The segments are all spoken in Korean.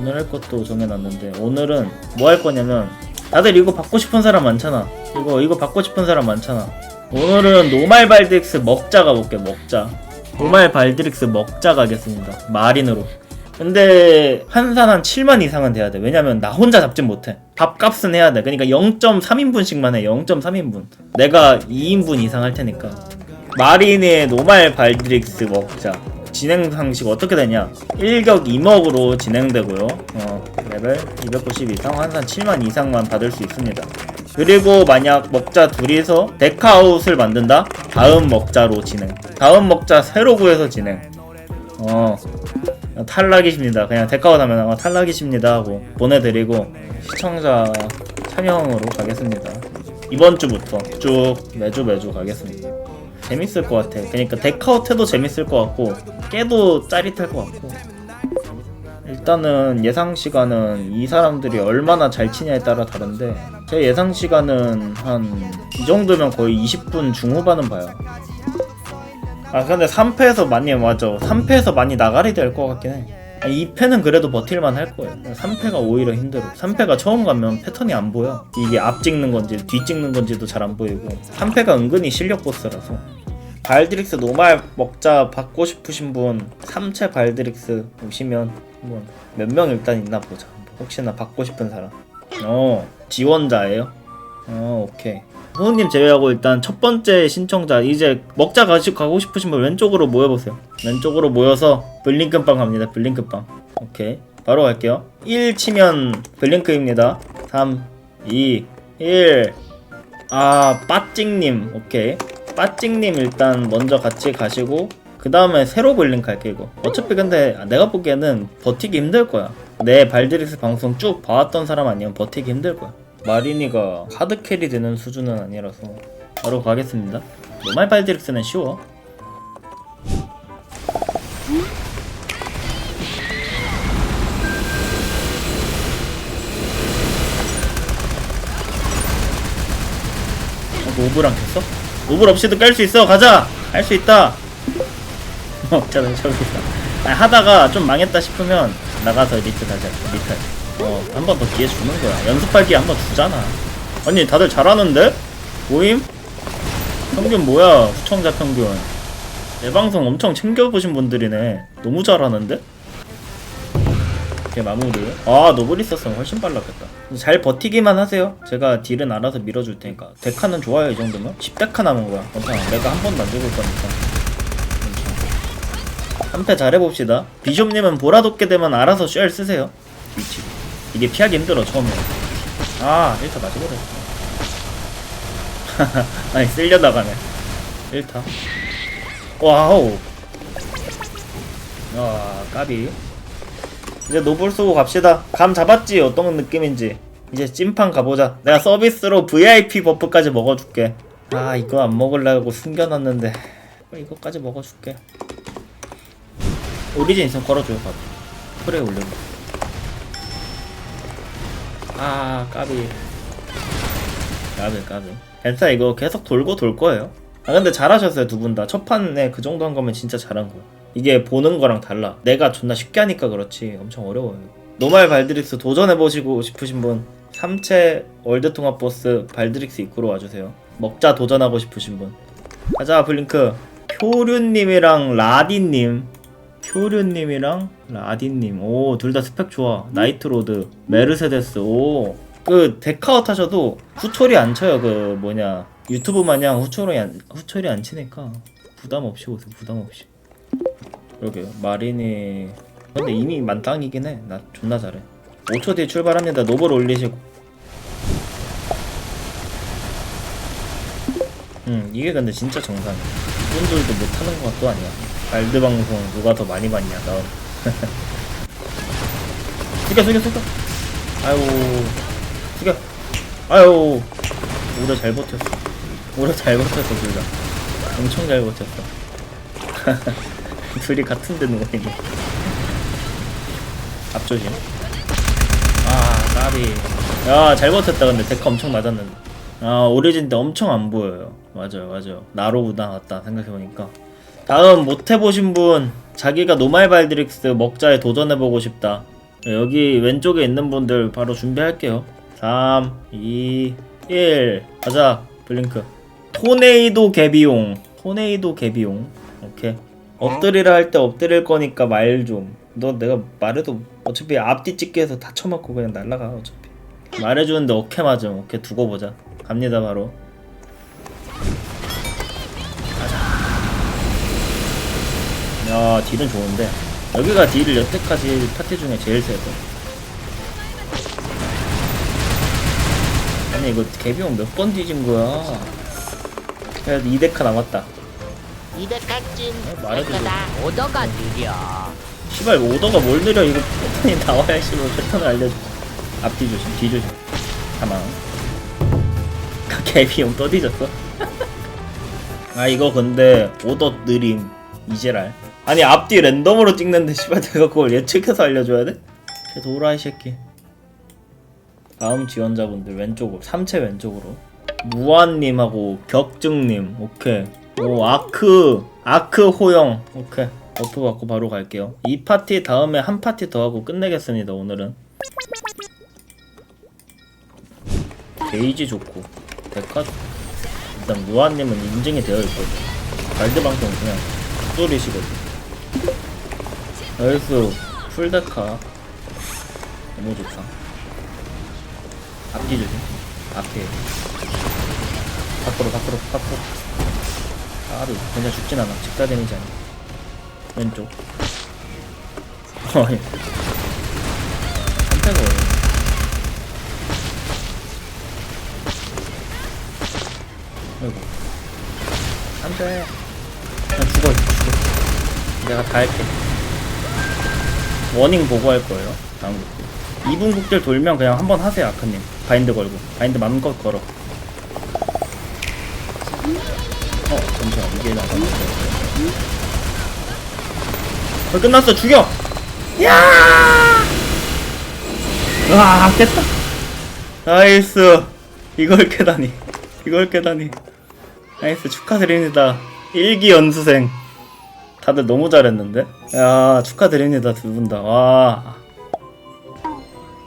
오늘 할 것도 정해놨는데 오늘은 뭐 할 거냐면 다들 이거 받고 싶은 사람 많잖아. 이거 이거 받고 싶은 사람 많잖아. 오늘은 노말 발드릭스 먹자 가볼게 먹자. 노말 발드릭스 먹자 가겠습니다. 마린으로. 근데 한산 한 7만 이상은 돼야 돼. 왜냐면 나 혼자 잡진 못해. 밥값은 해야 돼. 그러니까 0.3인분씩만 해. 0.3인분. 내가 2인분 이상 할 테니까. 마린의 노말 발드릭스 먹자 진행 방식 어떻게 되냐? 1격 2먹으로 진행되고요. 어, 레벨 290 이상 한산 7만 이상만 받을 수 있습니다. 그리고 만약 먹자 둘이서 데카아웃을 만든다? 다음 먹자로 진행. 다음 먹자 새로 구해서 진행. 어 탈락이십니다. 그냥 데카아웃 하면 어, 탈락이십니다 하고 보내드리고 시청자 참여형으로 가겠습니다. 이번 주부터 쭉 매주 매주 가겠습니다 재밌을 것 같아. 그러니까 데카웃 해도 재밌을 것 같고 깨도 짜릿할 것 같고 일단은 예상 시간은 이 사람들이 얼마나 잘 치냐에 따라 다른데 제 예상 시간은 한 이 정도면 거의 20분 중후반은 봐요. 아 근데 3패에서 많이 맞아. 3패에서 많이 나가리 될 것 같긴 해. 2패는 그래도 버틸만 할 거예요. 3패가 오히려 힘들어. 3패가 처음 가면 패턴이 안 보여. 이게 앞 찍는 건지 뒤 찍는 건지도 잘 안 보이고. 3패가 은근히 실력 보스라서. 발드릭스 노말 먹자 받고 싶으신 분 3채 발드릭스 오시면 한번 몇 명 일단 있나 보자. 혹시나 받고 싶은 사람. 어 지원자예요? 어 오케이. 호우님 제외하고 일단 첫 번째 신청자 이제 먹자 가시 가고 싶으신 분 왼쪽으로 모여보세요. 왼쪽으로 모여서 블링크빵 갑니다. 블링크빵. 오케이. 바로 갈게요. 1 치면 블링크입니다. 3, 2, 1. 아, 빠찡님. 오케이. 빠찡님 일단 먼저 같이 가시고 그 다음에 새로 블링크 할게 이거. 어차피 근데 내가 보기에는 버티기 힘들 거야. 내 발드릭스 방송 쭉 봐왔던 사람 아니면 버티기 힘들 거야. 마린이가 하드 캐리 되는 수준은 아니라서 바로 가겠습니다. 노말 발드릭스는 쉬워. 어, 노브랑 켰어? 노블 없이도 깔 수 있어. 가자. 할 수 있다. 어 저는 저기. 있다 아, 하다가 좀 망했다 싶으면 나가서 리트 다시 할게 리트. 어 한 번 더 기회 주는 거야. 연습할 기회 한 번 주잖아. 아니 다들 잘하는데? 모임? 평균 뭐야? 시청자 평균. 내 방송 엄청 챙겨보신 분들이네. 너무 잘하는데? 이렇게 마무리 아 노블 있었으면 훨씬 빨랐겠다. 잘 버티기만 하세요. 제가 딜은 알아서 밀어줄 테니까. 데카는 좋아요 이 정도면? 10데카 남은 거야. 괜찮아. 내가 한 번도 안 죽을 거니까. 한패 잘해봅시다. 비숍님은 보라돋게 되면 알아서 쉘 쓰세요. 위치. 이게 피하기 힘들어 처음에. 아 1타 맞아버렸어. 아니 쓸려나가네. 1타. 와우. 아 까비 이제 노블 쏘고 갑시다. 감 잡았지? 어떤 느낌인지. 이제 찐판 가보자. 내가 서비스로 VIP 버프까지 먹어줄게. 아 이거 안 먹으려고 숨겨놨는데 이거까지 먹어줄게. 오리진 있으면 걸어줘요 바로. 프레 올리고. 아 까비. 까비 까비. 괜찮아 이거 계속 돌고 돌 거예요. 아 근데 잘하셨어요 두 분 다. 첫 판에 그 정도 한 거면 진짜 잘한 거야. 이게 보는 거랑 달라. 내가 존나 쉽게 하니까 그렇지. 엄청 어려워요. 노말 발드릭스 도전해보시고 싶으신 분 3채 월드 통합 보스 발드릭스 입구로 와주세요. 먹자 도전하고 싶으신 분. 가자 블링크. 표류님이랑 라디님. 표류님이랑 라디님. 오, 둘 다 스펙 좋아. 나이트로드, 메르세데스. 오. 그 데카웃 하셔도 후초리 안 쳐요. 그 뭐냐 유튜브 마냥 후초리 안 후초리 안 치니까 부담 없이 오세요. 부담 없이. 그러게요. 마린이 근데 이미 만땅이긴 해. 나 존나 잘해. 5초 뒤에 출발합니다. 노블 올리시고. 음 이게 근데 진짜 정상이야. 분들도 못하는 것도 아니야. 발드 방송 누가 더 많이 봤냐 다음. 숙여 숙여 숙여. 아유 숙여. 아유 오래 잘 버텼어. 오래 잘 버텼어 둘 다. 엄청 잘 버텼어. 둘이 같은 데 누워있네 앞조심. 아 까비. 야잘 버텼다 근데. 데카 엄청 맞았는데. 아 오리진 때 엄청 안 보여요. 맞아요 맞아요. 나로보다 낫다 생각해보니까. 다음 못해보신 분. 자기가 노말 발드릭스 먹자에 도전해보고 싶다. 여기 왼쪽에 있는 분들 바로 준비할게요. 3 2 1 가자 블링크. 토네이도 개비용. 토네이도 개비용. 오케이 엎드리라 할 때 엎드릴 거니까 말 좀. 너 내가 말해도 어차피 앞뒤 찍기 해서 다 쳐맞고 그냥 날라가 어차피. 말해주는데 어케 맞음 오케이 두고 보자. 갑니다 바로. 가자. 야 딜은 좋은데. 여기가 딜을 여태까지 파티 중에 제일 세서 아니 이거 개비용 몇 번 뒤진 거야? 그래도 2데카 남았다 이데카찐 어, 말해도 거다. 오더가 느려. 시발 오더가 뭘 느려? 이거 패턴이 나와야 씨발 패턴을 알려줘. 앞뒤 조심 뒤 조심. 가만. 개비용 또 뒤졌어? 아 이거 근데 오더 느림 이제랄. 아니 앞뒤 랜덤으로 찍는데 씨발 내가 그걸 예측해서 알려줘야 돼? 걔 도라 이 새끼. 다음 지원자분들 왼쪽으로 3채 왼쪽으로. 무한님하고 격증님 오케이 오 아크. 아크 호영. 오케이. 버프 받고 바로 갈게요. 이 파티 다음에 한 파티 더 하고 끝내겠습니다 오늘은. 게이지 좋고. 데카 좋고. 일단 무한님은 인증이 되어 있거든. 발드 방송 그냥 쏘리시거든. 나이스. 풀데카. 너무 좋다. 앞뒤 조심. 앞에 밖으로 밖으로 밖으로 아루 그냥 죽진 않아. 직다 데미지 아니야 왼쪽. 어이 깜짝이야 아이고. 안돼 그냥 죽어 죽어. 내가 다 할게. 워닝 보고 할 거예요 다음. 곡 2분 국딜 돌면 그냥 한번 하세요 아크님. 바인드 걸고. 바인드 마음껏 걸어 어 잠시만 이게 나가는 거야 끝났어 죽여 야 와, 깼다. 나이스. 이걸 깨다니. 이걸 깨다니. 나이스. 축하드립니다. 일기 연수생. 다들 너무 잘했는데? 야, 축하드립니다. 두 분 다. 와.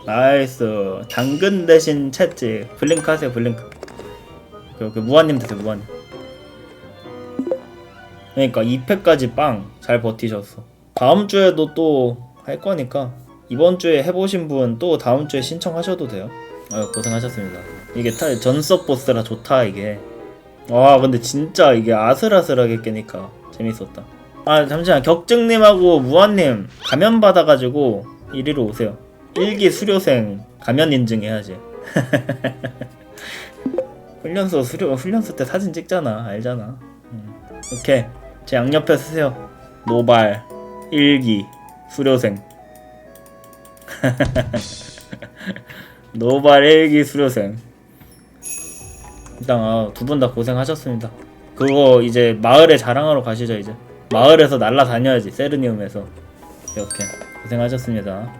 나이스. 당근 대신 채찍. 블링크 하세요, 블링크. 그, 그, 무한님 드세요, 무한님. 그러니까 2패까지 빵. 잘 버티셨어. 다음 주에도 또 할 거니까 이번 주에 해보신 분 또 다음 주에 신청하셔도 돼요. 아유 고생하셨습니다. 이게 타, 전섭 보스라 좋다 이게. 와 근데 진짜 이게 아슬아슬하게 깨니까 재밌었다. 아 잠시만 격증님하고 무한님 가면 받아가지고 이리로 오세요. 일기 수료생 가면 인증해야지. 훈련소 수료 훈련소 때 사진 찍잖아 알잖아. 음. 오케이 제 양옆에 쓰세요. 노발 일기 수료생. 노발 일기 수료생. 일단 아, 두분 다 고생하셨습니다. 그거 이제 마을에 자랑하러 가시죠 이제. 마을에서 날라다녀야지 세르니움에서. 이렇게 고생하셨습니다